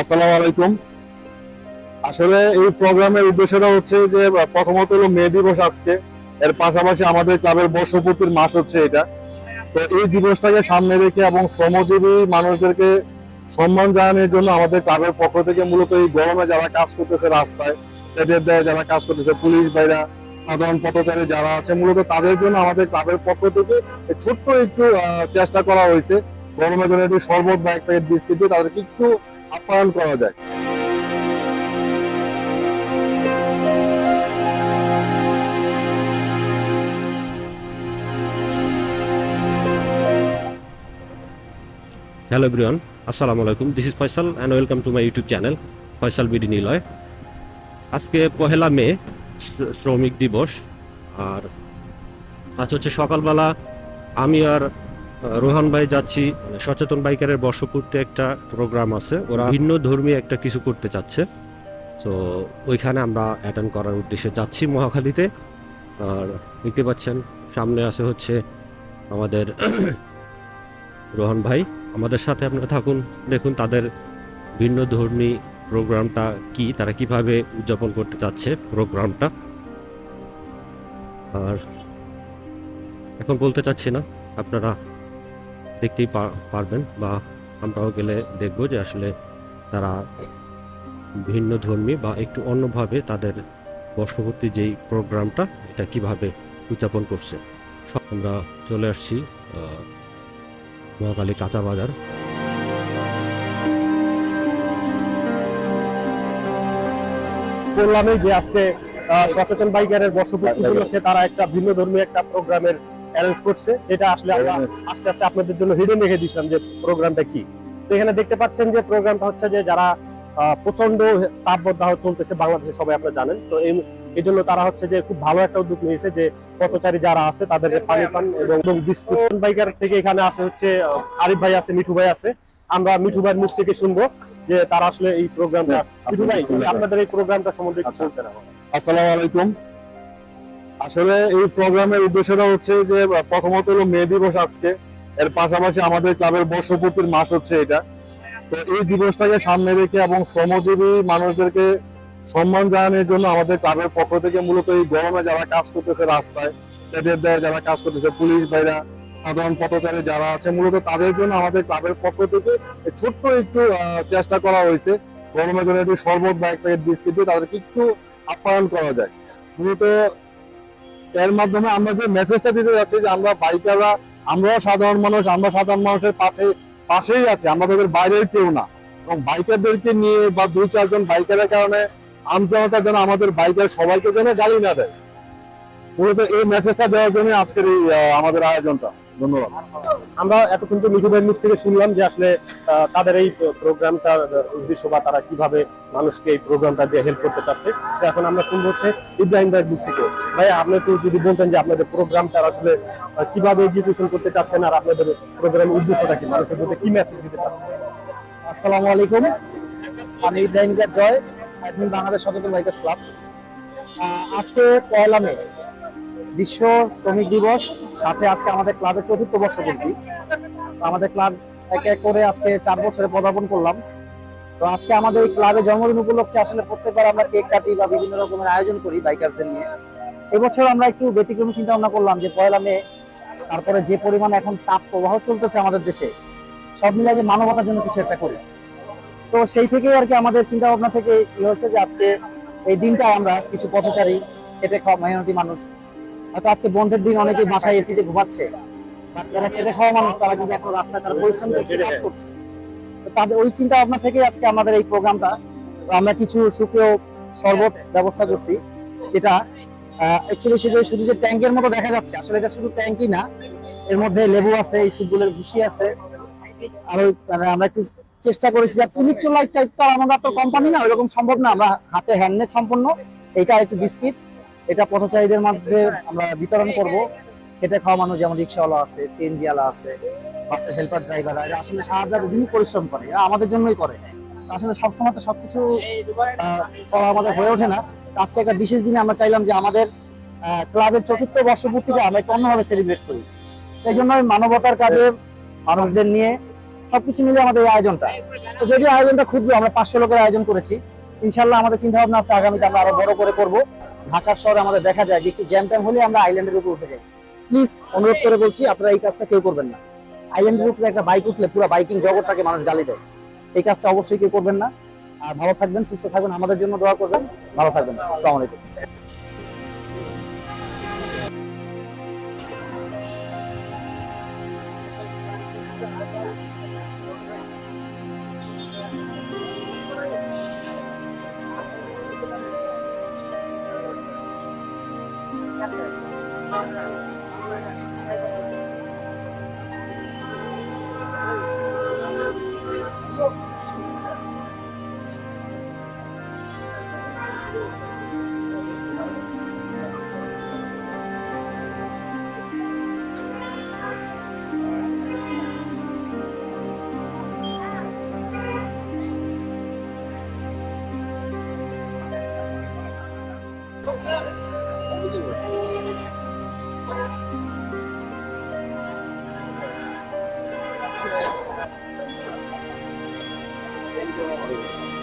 আসসালামু আলাইকুম। আসলে এই প্রোগ্রামের উদ্দেশ্যটা হচ্ছে যে, প্রথমত হলো মে দিবস আজকে। এর পাশাপাশি আমাদের ক্লাবের বর্ষপূর্তির মাস হচ্ছে এটা। তো এই দিবসটাকে সামনে রেখে এবং শ্রমজীবী মানুষদেরকে সম্মান জানানোর জন্য আমাদের ক্লাবের পক্ষ থেকে মূলত এই গরমে যারা কাজ করতেছে রাস্তায় পেটের দেয় যারা কাজ করতেছে, পুলিশ ভাইরা, সাধারণ পথচারী যারা আছে, মূলত তাদের জন্য আমাদের ক্লাবের পক্ষ থেকে ছোট্ট একটু চেষ্টা করা হয়েছে। গরমের জন্য একটু শরবত বা এক প্যাকেট বিস্কিট দিয়ে তাদেরকে একটু আপ্যায়ন করা যায়। হ্যালো এভরিওয়ান আসসালামু আলাইকুম। This is Faisal and welcome to my YouTube channel Faisal BD Niloy আজকে পহেলা মে শ্রমিক দিবস, আর আজ হচ্ছে সকালবেলা আমি আর রোহান ভাই, যাচ্ছি। সচেতন বাইকারের বর্ষপূর্তি একটা প্রোগ্রাম আছে। ওরা ভিন্ন ধর্মী একটা কিছু করতে চাচ্ছে। তো ওইখানে আমরা অ্যাটেন্ড করার উদ্দেশ্যে যাচ্ছি মহাখালীতে। আর দেখতে পাচ্ছেন, সামনে আছে হচ্ছে আমাদের রোহন ভাই। আমাদের সাথে আপনারা থাকুন, দেখুন তাদের ভিন্ন ধর্মী প্রোগ্রামটা কি, তারা কীভাবে উদযাপন করতে চাচ্ছে প্রোগ্রামটা। আর এখন বলতে চাচ্ছি না, আপনারা দেখতেই পারবেন বা আমরাও গেলে দেখব যে আসলে তারা ভিন্ন ধর্মী বা একটু অন্যভাবে তাদের বর্ষবর্তী যেই প্রোগ্রামটা, এটা কীভাবে উদযাপন করছে। আমরা চলে আসছি মহাকালী কাঁচা বাজার। বললামই যে আজকে সচেতন বাইকারের বর্ষপূর্তি উপলক্ষে তারা একটা ভিন্ন ধর্মী একটা প্রোগ্রামের অ্যারেঞ্জ করছে এটা আসলে আমরা আস্তে আস্তে আপনাদের জন্য হিডেন রেখে দিয়েছিলাম যে প্রোগ্রামটা কি। তো এখানে দেখতে পাচ্ছেন যে প্রোগ্রামটা হচ্ছে যে যারা প্রচণ্ড তাপবদাহ চলতেছে বাংলাদেশে সবাই আপনারা জানেন। তো এই এই জন্য তারা হচ্ছে যে খুব ভালো একটা উদ্যোগ নিয়েছে যে পথচারী যারা আছে তাদের পানি পান এবং এবং বিস্কুট বাইকার থেকে এখানে আছে হচ্ছে আরিফ ভাই আছে মিঠু ভাই আছে। আমরা মিঠু ভাইয়ের মুখ থেকে শুনব যে তারা আসলে এই প্রোগ্রামটা মিঠু ভাই আপনাদের এই প্রোগ্রামটা সম্বন্ধে কিছু আসসালামু আলাইকুম। আসলে এই প্রোগ্রামের উদ্দেশ্যটা হচ্ছে যে প্রথমত হলো মে দিবস আজকে। এর পাশাপাশি আমাদের ক্লাবের বর্ষপূর্তির মাস হচ্ছে এটা। তো এই দিবসটাকে সামনে রেখে এবং শ্রমজীবী মানুষদেরকে সম্মান জানানোর জন্য আমাদের ক্লাবের পক্ষ থেকে মূলত এই গরমে যারা কাজ করতেছে রাস্তায়, পেটের দেয় যারা কাজ করতেছে, পুলিশ ভাইরা, সাধারণ পথচারী যারা আছে, মূলত তাদের জন্য আমাদের ক্লাবের পক্ষ থেকে ছোট্ট একটু চেষ্টা করা হয়েছে। গরমের জন্য একটু শরবত বা এক প্যাকেট বিস্কিট দিয়ে তাদেরকে একটু আপ্যায়ন করা যায়। মূলত এর মাধ্যমে আমরা যে মেসেজটা দিতে যাচ্ছি যে আমরা বাইকাররা আমরাও সাধারণ মানুষ, আমরা সাধারণ মানুষের পাশে, পাশেই আছি, আমরা তাদের বাইরের কেউ না। এবং বাইকারদেরকে নিয়ে বা দুই চারজন বাইকারের কারণে আমজনতা যেন আমাদের বাইকার সবাইকে যেন গাড়ি না দেয়। মূলত এই মেসেজটা দেওয়ার জন্য আজকের এই আমাদের আয়োজনটা। ধন্যবাদ। আমরা এতক্ষণ তো মিঠু ভাইয়ের মুখ থেকে শুনলাম যে আসলে আহ, তাদের এই প্রোগ্রামটার উদ্দেশ্য বা তারা কীভাবে মানুষকে এই প্রোগ্রামটা দিয়ে হেল্প করতে চাচ্ছে এখন আমরা শুনব হচ্ছে ইব্রাহিম ভাইয়ের মুখ থেকে। ভাই আপনি তো যদি বলতেন যে আপনাদের প্রোগ্রামটা আসলে কীভাবে এক্সিকিউশন করতে চাচ্ছেন আর আপনাদের প্রোগ্রামের উদ্দেশ্যটা কি? মানুষের মধ্যে কি মেসেজ দিতে চাচ্ছেন? আসসালামু আলাইকুম। আমি ইব্রাহিম জয় অ্যাডমিন বাংলাদেশ সচেতন বাইকার্স ক্লাব। আহ, আজকে পয়লা মে বিশ্ব শ্রমিক দিবস, সাথে আজকে আমাদের ক্লাবের চতুর্থ বর্ষপূর্তি। আমাদের ক্লাব এক এক করে আজকে চার বছরে পদার্পণ করলাম। তো আজকে আমাদের এই ক্লাবের জন্মদিন উপলক্ষে আসলে প্রত্যেকবার আমরা কেক কাটি বা বিভিন্ন রকমের আয়োজন করি বাইকারদের নিয়ে। এবছর আমরা একটু ব্যতিক্রমী চিন্তা ভাবনা করলাম যে পয়লা মে, তারপরে যে পরিমাণ এখন তাপ প্রবাহ চলতেছে আমাদের দেশে, সব মিলিয়ে যে মানবতার জন্য কিছু একটা করি। তো সেই থেকেই আর কি আমাদের চিন্তা ভাবনা থেকে কি হয়েছে যে আজকে এই দিনটা আমরা কিছু পথচারী, খেটে খাওয়া মেহনতি মানুষ হয়তো আজকে বন্ধের দিন অনেকে বাসায় এসিতে ঘুমাচ্ছে বাট যারা খেটে খাওয়া মানুষ, তারা কিন্তু এখন রাস্তায় তারা পরিশ্রম করছে, কাজ করছে। তাদের ওই চিন্তা ভাবনা থেকে আজকে আমাদের এই প্রোগ্রামটা আমরা কিছু সুপ্রিয় শরবত ব্যবস্থা করছি, যেটা অ্যাকচুয়ালি শুধু শুধু যে ট্যাঙ্কের মতো দেখা যাচ্ছে, আসলে এটা শুধু ট্যাঙ্কই না, এর মধ্যে লেবু আছে, এই সুপগুলের ভুসি আছে, আর ওই মানে আমরা একটু চেষ্টা করেছি যে ইলেকট্রোলাইট টাইপ তো আমরা তো কোম্পানি না, ওইরকম সম্ভব না, আমরা হাতে হ্যান্ডমেড সম্পন্ন এটা একটু বিস্কিট এটা পথচারীদের মধ্যে আমরা বিতরণ করব। খেটে খাওয়া মানুষ, যেমন রিক্সাওয়ালা আছে সিএনজি ওয়ালা আছে বাসের হেল্পার, ড্রাইভার, এরা আসলে সারাটা দিনই পরিশ্রম করে, এরা আমাদের জন্যই করে। আসলে সবসময় তো সবকিছু করা আমাদের হয়ে ওঠে না। আজকে একটা বিশেষ দিনে আমরা চাইলাম যে আমাদের ক্লাবের চতুর্থ বর্ষপূর্তিকে আমরা একটু অন্যভাবে সেলিব্রেট করি। এই জন্য মানবতার কাজে মানুষদের নিয়ে সবকিছু মিলে আমাদের এই আয়োজনটা। তো যদি আয়োজনটা ক্ষুদ্র, আমরা পাঁচশো লোকের আয়োজন করেছি ইনশাল্লাহ আমাদের চিন্তা ভাবনা আছে, আগামীতে আমরা আরও বড় করে করব। ঢাকা শহরে আমাদের দেখা যায় যে একটু জ্যাম ট্যাম হলে আমরা আইল্যান্ডের উপর উঠে যাই। প্লিজ অনুরোধ করে বলছি আপনারা এই কাজটা কেউ করবেন না। আইল্যান্ডের উপরে একটা বাইক উঠলে পুরো বাইকিং জগৎটাকে মানুষ গালি দেয়। এই কাজটা অবশ্যই কেউ করবেন না। আর ভালো থাকবেন সুস্থ থাকবেন আমাদের জন্য দোয়া করবেন। ভালো থাকবেন। আসসালামু আলাইকুম। Thank you. ধন্যবাদ স্যার Yeah. Thank you.